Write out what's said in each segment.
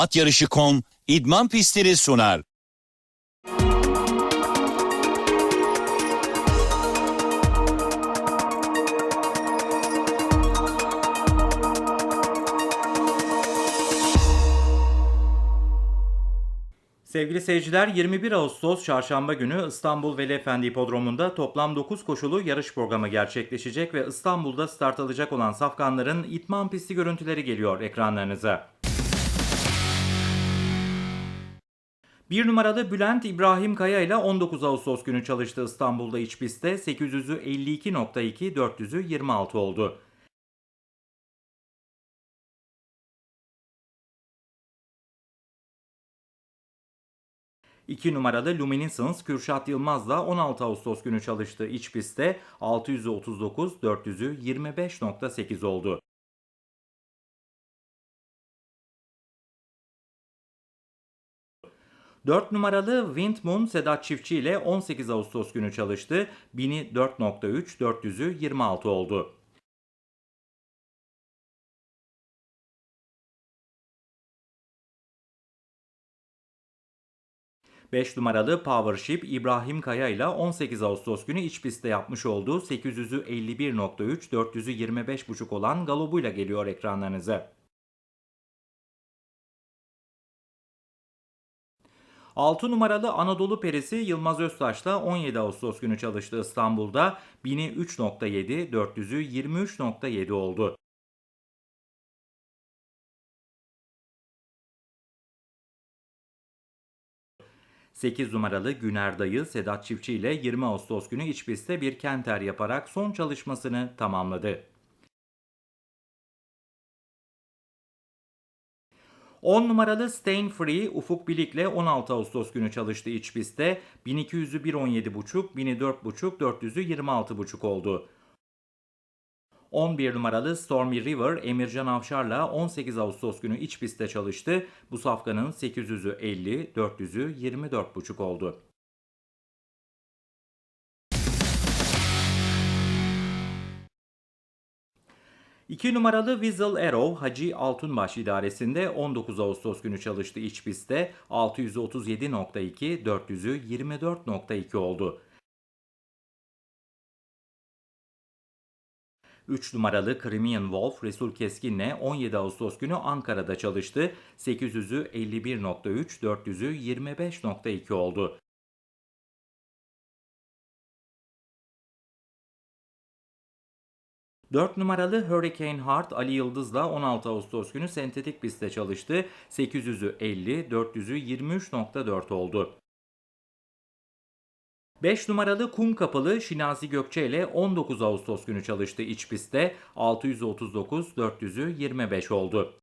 At Yarışı.com idman pistleri sunar. Sevgili seyirciler 21 Ağustos Çarşamba günü İstanbul Veli Efendi Hipodromu'nda toplam 9 koşulu yarış programı gerçekleşecek ve İstanbul'da start alacak olan safkanların itman pisti görüntüleri geliyor ekranlarınıza. Bir numaralı Bülent İbrahim Kaya ile 19 Ağustos günü çalıştı İstanbul'da iç pistte 800'ü 52.2 400'ü 26 oldu. 2 numaralı Luminescence Kürşat Yılmaz'la 16 Ağustos günü çalıştığı iç pistte 639 400'ü 25.8 oldu. Dört numaralı Windmoon Sedat Çiftçi ile 18 Ağustos günü çalıştı. 1000'i 4.3, 400'ü 26 oldu. 5 numaralı Powership İbrahim Kaya ile 18 Ağustos günü iç pistte yapmış olduğu 800'ü 51.3, 400'ü 25.5 olan galobuyla geliyor ekranlarınıza. 6 numaralı Anadolu Perisi Yılmaz Öztaş'la 17 Ağustos günü çalıştı İstanbul'da 1000'i 3.7, 400'ü 23.7 oldu. 8 numaralı Güner Dayı Sedat Çiftçi ile 20 Ağustos günü iç bir kenter yaparak son çalışmasını tamamladı. 10 numaralı Stain Free Ufuk Bilik'le 16 Ağustos günü çalıştı iç pistte. 1200'ü 1.17.5, 1000'i 4.5, 400'ü 26.5 oldu. 11 numaralı Stormy River Emircan Avşar'la 18 Ağustos günü iç pistte çalıştı. Bu safkanın 800'ü 50, 400'ü 24,5 oldu. İki numaralı Weasel Arrow Hacı Altunbaş idaresinde 19 Ağustos günü çalıştı iç pistte 637.2, 400'ü 24.2 oldu. 3 numaralı Crimean Wolf Resul Keskin'le 17 Ağustos günü Ankara'da çalıştı. 800'ü 51.3, 400'ü 25.2 oldu. Dört numaralı Hurricane Heart Ali Yıldız'la 16 Ağustos günü sentetik pistte çalıştı. 800'ü 50, 400'ü 23.4 oldu. 5 numaralı kum kapalı Şinasi Gökçe ile 19 Ağustos günü çalıştı iç pistte 639 400'ü 25 oldu.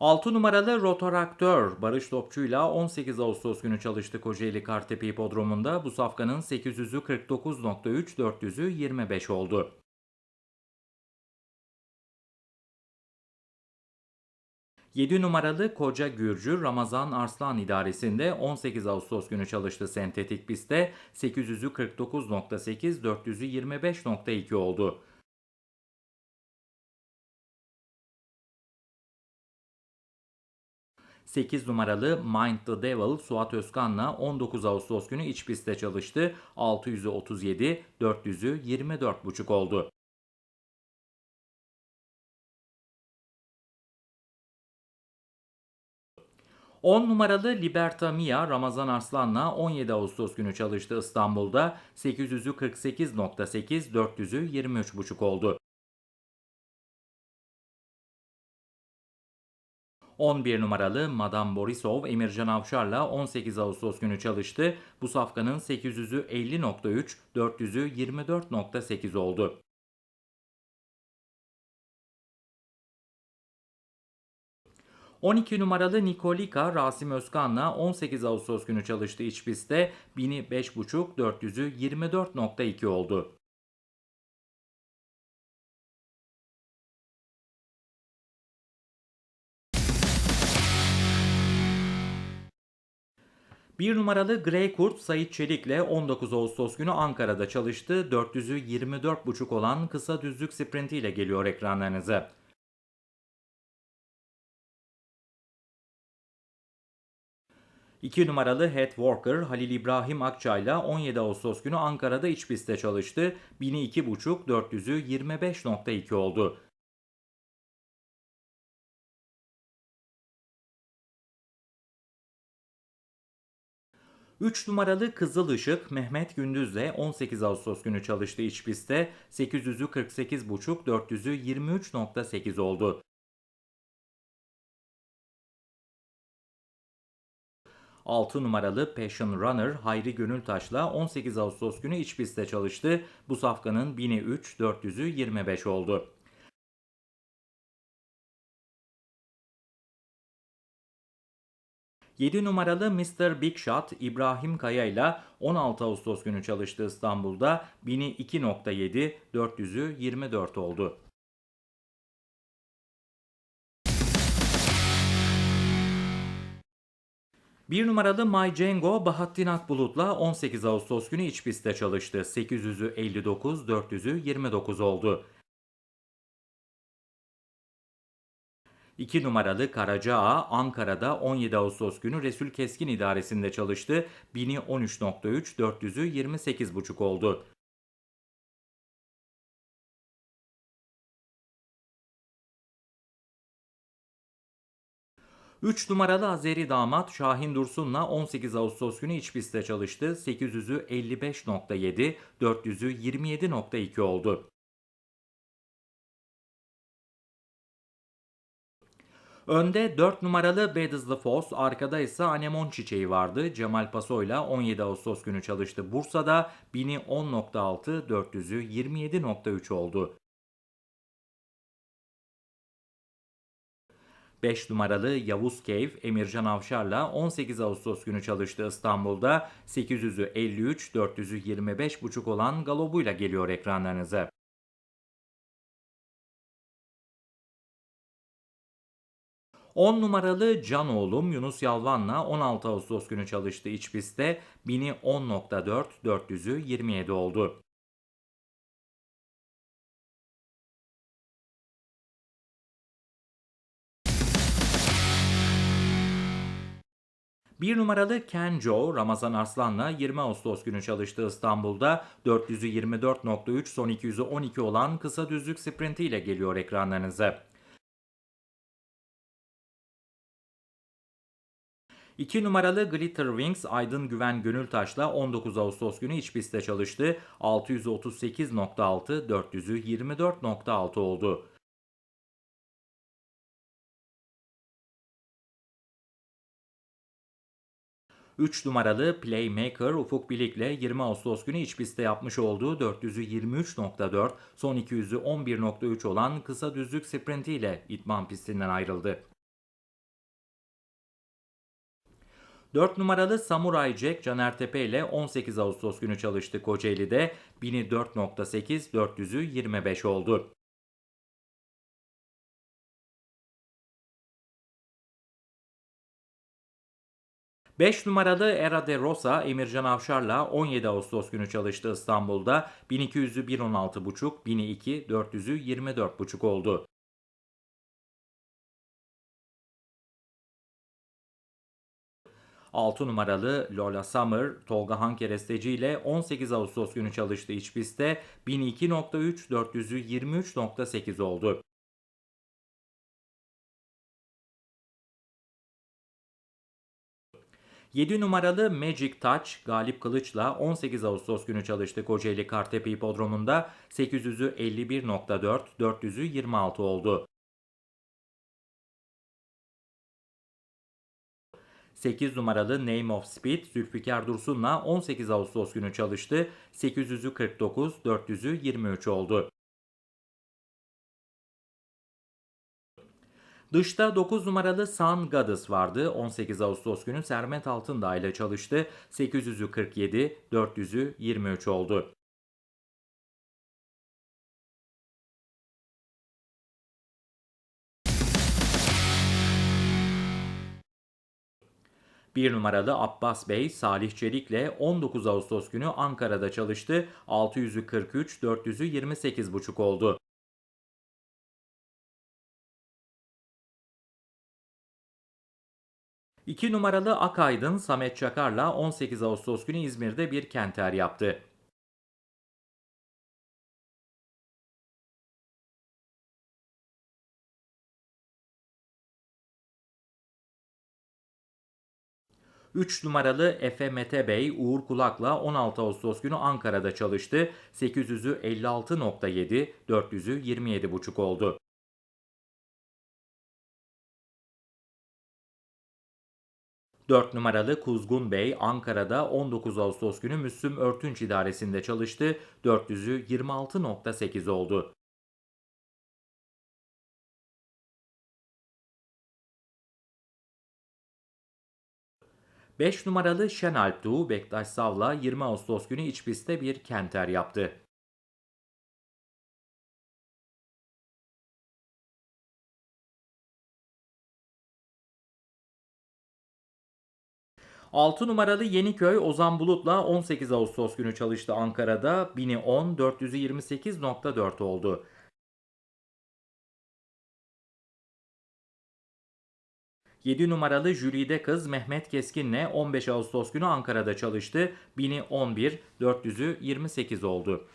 Altı numaralı rotoraktör Barış Topçu'yla 18 Ağustos günü çalıştı Kocaeli Kartepe Hipodromu'nda. Bu safkanın 800'ü 49.3, 400'ü 25 oldu. 7 numaralı Koca Gürcü Ramazan Arslan idaresinde 18 Ağustos günü çalıştı sentetik pistte 800'ü 49.8 400'ü 25.2 oldu. ...8 numaralı Mind the Devil Suat Özkan'la 19 Ağustos günü iç pistte çalıştı. 600'ü 37, 400'ü 24.5 oldu. 10 numaralı Liberta Mia Ramazan Arslan'la 17 Ağustos günü çalıştı İstanbul'da. 800'ü 48.8, 400'ü 23.5 oldu. 11 numaralı Madame Borisov Emircan Avşar'la 18 Ağustos günü çalıştı. Bu safkanın 800'ü 50.3, 400'ü 24.8 oldu. 12 numaralı Nikolika Rasim Özkan'la 18 Ağustos günü çalıştı iç pistte 1000'i 5.5 400'ü 24.2 oldu. Bir numaralı Grey Kurt Sait Çelik'le 19 Ağustos günü Ankara'da çalıştı. 400'ü 24,5 olan kısa düzlük sprintiyle geliyor ekranlarınıza. İki numaralı Head Walker Halil İbrahim Akçay'la 17 Ağustos günü Ankara'da iç pistte çalıştı. 1000'i 2,5, 400'ü 25,2 oldu. 3 numaralı Kızıl Işık Mehmet Gündüz'le 18 Ağustos günü çalıştı iç pistte. 800'ü 48,5, 400'ü 23,8 oldu. Altı numaralı Passion Runner Hayri Gönültaş'la 18 Ağustos günü iç pistte çalıştı. Bu safkanın 1000'i 3, 400'ü 25 oldu. 7 numaralı Mr. Big Shot İbrahim Kaya ile 16 Ağustos günü çalıştı İstanbul'da 1000'i 2.7, 400'ü 24 oldu. Bir numaralı My Django Bahattin Akbulut'la 18 Ağustos günü iç pistte çalıştı. 800'ü 59, 400'ü 29 oldu. 2 numaralı Karaca Ağa Ankara'da 17 Ağustos günü Resul Keskin idaresinde çalıştı. 1000'i 13.3, 400'ü 28.5 oldu. Üç numaralı Azeri damat Şahin Dursun'la 18 Ağustos günü iç pistte çalıştı. 800'ü 55.7, 400'ü 27.2 oldu. Önde 4 numaralı Bad the Foss, arkada ise Anemon Çiçeği vardı. Cemal Paso'yla 17 Ağustos günü çalıştı Bursa'da. 1000'i 10.6, 400'ü 27.3 oldu. 5 numaralı Yavuz Keyf Emircan Avşar'la 18 Ağustos günü çalıştı İstanbul'da. 800'ü 53, 400'ü 25.5 olan galobuyla geliyor ekranlarınıza. 10 numaralı Can Oğlum Yunus Yalvan'la 16 Ağustos günü çalıştı iç pistte. 1000'i 10.4, 400'ü 27 oldu. Bir numaralı Ken Joe Ramazan Arslan'la 20 Ağustos günü çalıştı İstanbul'da. 400'ü 24.3, son 200'ü 12 olan kısa düzlük sprintiyle geliyor ekranlarınıza. 2 numaralı Glitter Wings Aydın Güven Gönültaş'la 19 Ağustos günü iç pistte çalıştı. 638.6, 400'ü 24.6 oldu. Üç numaralı Playmaker Ufuk Bilik'le 20 Ağustos günü iç pistte yapmış olduğu 400'ü 23.4, son 200'ü 11.3 olan kısa düzlük sprintiyle itman pistinden ayrıldı. 4 numaralı Samurai Jack Caner Tepe ile 18 Ağustos günü çalıştı Kocaeli'de. 1000'i 4.8, 400'ü 25 oldu. Beş numaralı Era de Rosa Emircan Avşar'la 17 Ağustos günü çalıştı İstanbul'da. 1200'ü 1.16.5, 1000'i 2, 400'ü 24.5 oldu. 6 numaralı Lola Summer, Tolga Hankeresteci ile 18 Ağustos günü çalıştı iç pistte. 1002.3, 400'ü 23.8 oldu. Yedi numaralı Magic Touch Galip Kılıç'la 18 Ağustos günü çalıştı Kocaeli Kartepe Hipodromu'nda 800'ü 51.4, 400'ü 26 oldu. 8 numaralı Name of Speed Zülfikar Dursun'la 18 Ağustos günü çalıştı. 800'ü 49, 400'ü 23 oldu. Dışta 9 numaralı Sun Goddess vardı. 18 Ağustos günü Sermet Altındağ ile çalıştı. 800'ü 47, 400'ü 23 oldu. 1 numaralı Abbas Bey Salih Çelik'le 19 Ağustos günü Ankara'da çalıştı. 600'ü 43, 400'ü 28,5 oldu. 2 numaralı Akaydın Samet Çakar'la 18 Ağustos günü İzmir'de bir kenter yaptı. Üç numaralı Efe Mete Bey Uğur Kulak'la 16 Ağustos günü Ankara'da çalıştı. 800'ü 56.7, 400'ü 27.5 oldu. 4 numaralı Kuzgun Bey Ankara'da 19 Ağustos günü Müslüm Örtünç idaresinde çalıştı. 400'ü 26.8 oldu. Beş numaralı Şenalp Doğu Bektaş Sav'la 20 Ağustos günü iç pistte bir kenter yaptı. 6 numaralı Yeniköy Ozan Bulut'la 18 Ağustos günü çalıştı Ankara'da. 1010 428.4 oldu. Yedi numaralı Jülide Kız Mehmet Keskin'le 15 Ağustos günü Ankara'da çalıştı. 1011 400'ü 28 oldu.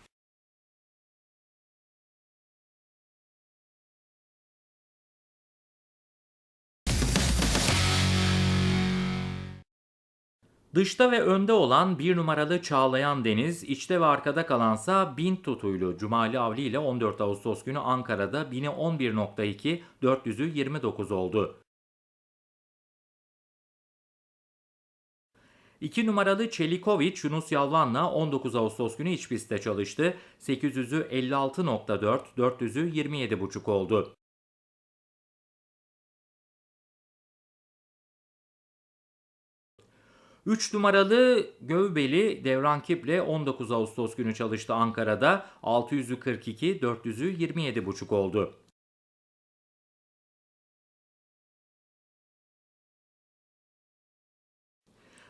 Dışta ve önde olan bir numaralı Çağlayan Deniz, içte ve arkada kalansa Bin Tutuylu Cumali Avli ile 14 Ağustos günü Ankara'da 1000'i 11.2, 400'ü 29 oldu. 2 numaralı Çelikoviç Yunus Yalvan'la 19 Ağustos günü iç pistte çalıştı. 800'ü 56.4, 400'ü 27.5 oldu. 3 numaralı Gövbeli Devran Kip'le 19 Ağustos günü çalıştı Ankara'da. 600'ü 42, 400'ü 27,5 oldu.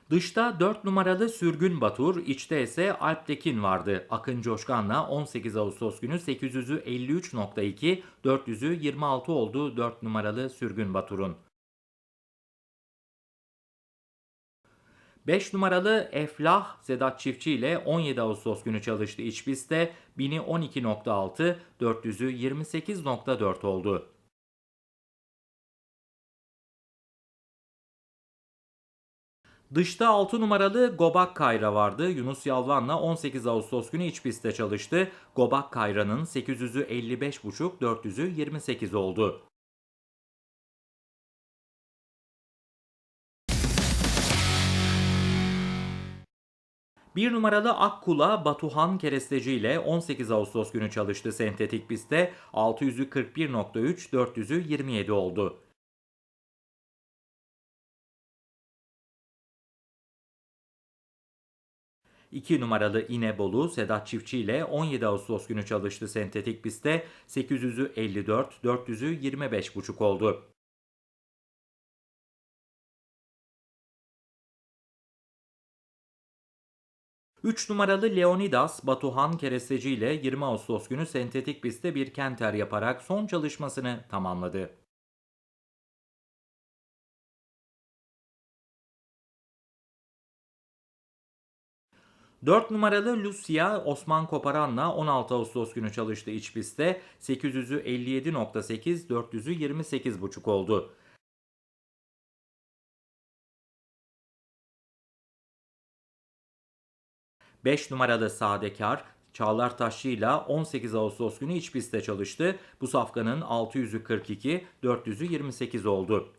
Dışta 4 numaralı Sürgün Batur, içte ise Alp Tekin vardı. Akın Coşkan'la 18 Ağustos günü 800'ü 53.2, 400'ü 26 oldu 4 numaralı Sürgün Batur'un. 5 numaralı Eflah Sedat Çiftçi ile 17 Ağustos günü çalıştı iç pistte. 1000'i 12.6, 400'ü 28.4 oldu. Dışta 6 numaralı Gobak Kayra vardı. Yunus Yalvan'la 18 Ağustos günü iç pistte çalıştı. Gobak Kayra'nın 800'ü 55.5, 400'ü 28 oldu. 1 numaralı Akkula Batuhan Keresteci ile 18 Ağustos günü çalıştı sentetik pistte. 600'ü 41.3, 400'ü 27 oldu. İki numaralı İnebolu Sedat Çiftçi ile 17 Ağustos günü çalıştı sentetik pistte. 800'ü 54, 400'ü 25.5 oldu. 3 numaralı Leonidas Batuhan Keresteci ile 20 Ağustos günü sentetik pistte bir kenter yaparak son çalışmasını tamamladı. Dört numaralı Lucia Osman Koparan'la 16 Ağustos günü çalıştı iç pistte. 800'ü 57.8, 400'ü 28.5 oldu. 5 numaralı Sadekar Çağlar Taşçı ile 18 Ağustos günü iç pistte çalıştı. Bu safkanın 600'ü 42, 400'ü 28 oldu.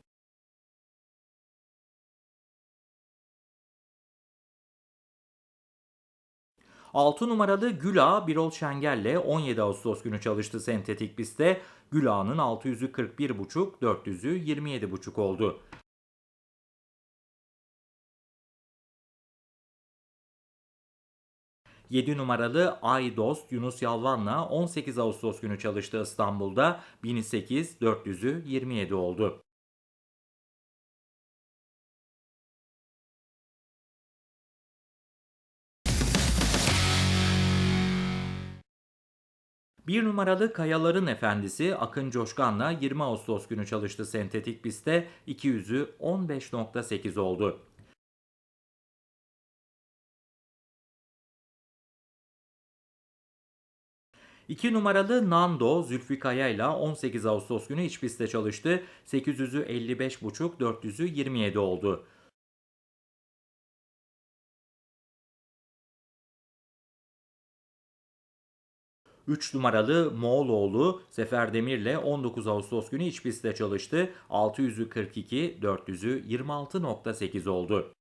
Altı numaralı Güla Birol Şengel'le 17 Ağustos günü çalıştı sentetik pistte. Güla'nın 600'ü 41,5, 400'ü 27,5 oldu. 7 numaralı Ay Dost Yunus Yalvan'la 18 Ağustos günü çalıştı İstanbul'da. 1008, 400'ü 27 oldu. Bir numaralı Kayaların Efendisi Akın Coşkan'la 20 Ağustos günü çalıştı sentetik pistte 200'ü 15.8 oldu. İki numaralı Nando Zülfü Kaya ile 18 Ağustos günü iç pistte çalıştı. 800'ü 55.5, 400'ü 27 oldu. 3 numaralı Moğoloğlu Sefer Demir'le 19 Ağustos günü iç pistte çalıştı. 600'ü 42, 400'ü 26.8 oldu.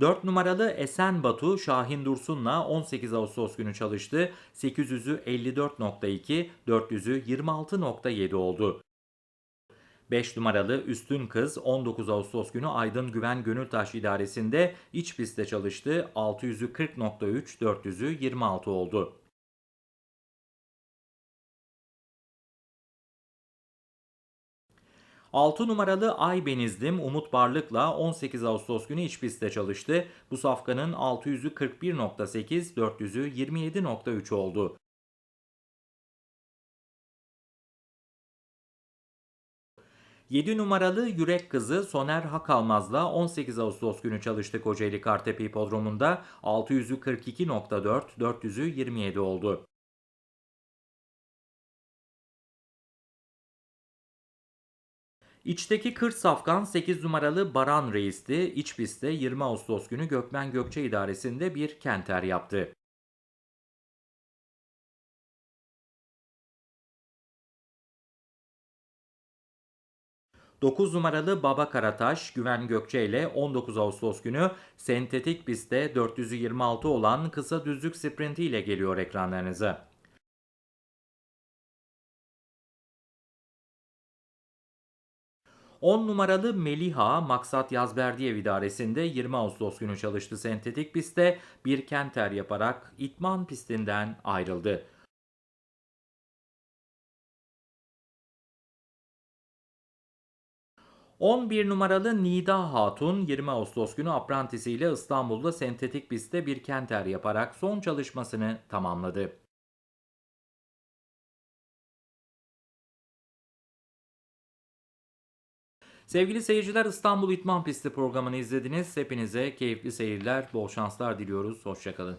Dört numaralı Esen Batu Şahin Dursun'la 18 Ağustos günü çalıştı. 800'ü 54.2, 400'ü 26.7 oldu. 5 numaralı Üstün Kız 19 Ağustos günü Aydın Güven Gönültaş idaresinde iç pistte çalıştı. 600'ü 40.3, 400'ü 26 oldu. Altı numaralı Ay Benizlim Umut Barlık'la 18 Ağustos günü iç pistte çalıştı. Bu safkanın 600'ü 41.8, 400'ü 27.3 oldu. 7 numaralı Yürek Kızı Soner Hakalmaz'la 18 Ağustos günü çalıştı Kocaeli Kartepe Hipodromu'nda 600'ü 42.4, 400'ü 27 oldu. İçteki 40 safkan 8 numaralı Baran Reis'ti. İç pistte 20 Ağustos günü Gökmen Gökçe idaresinde bir kenter yaptı. 9 numaralı Baba Karataş Güven Gökçe ile 19 Ağustos günü sentetik pistte 426 olan kısa düzlük sprinti ile geliyor ekranlarınıza. On numaralı Meliha Maksat Yazberdiyev idaresinde 20 Ağustos günü çalıştı sentetik pistte bir kenter yaparak itman pistinden ayrıldı. 11 numaralı Nida Hatun 20 Ağustos günü aprantisiyle İstanbul'da sentetik pistte bir kenter yaparak son çalışmasını tamamladı. Sevgili seyirciler İstanbul İtman Pisti programını izlediniz. Hepinize keyifli seyirler, bol şanslar diliyoruz. Hoşçakalın.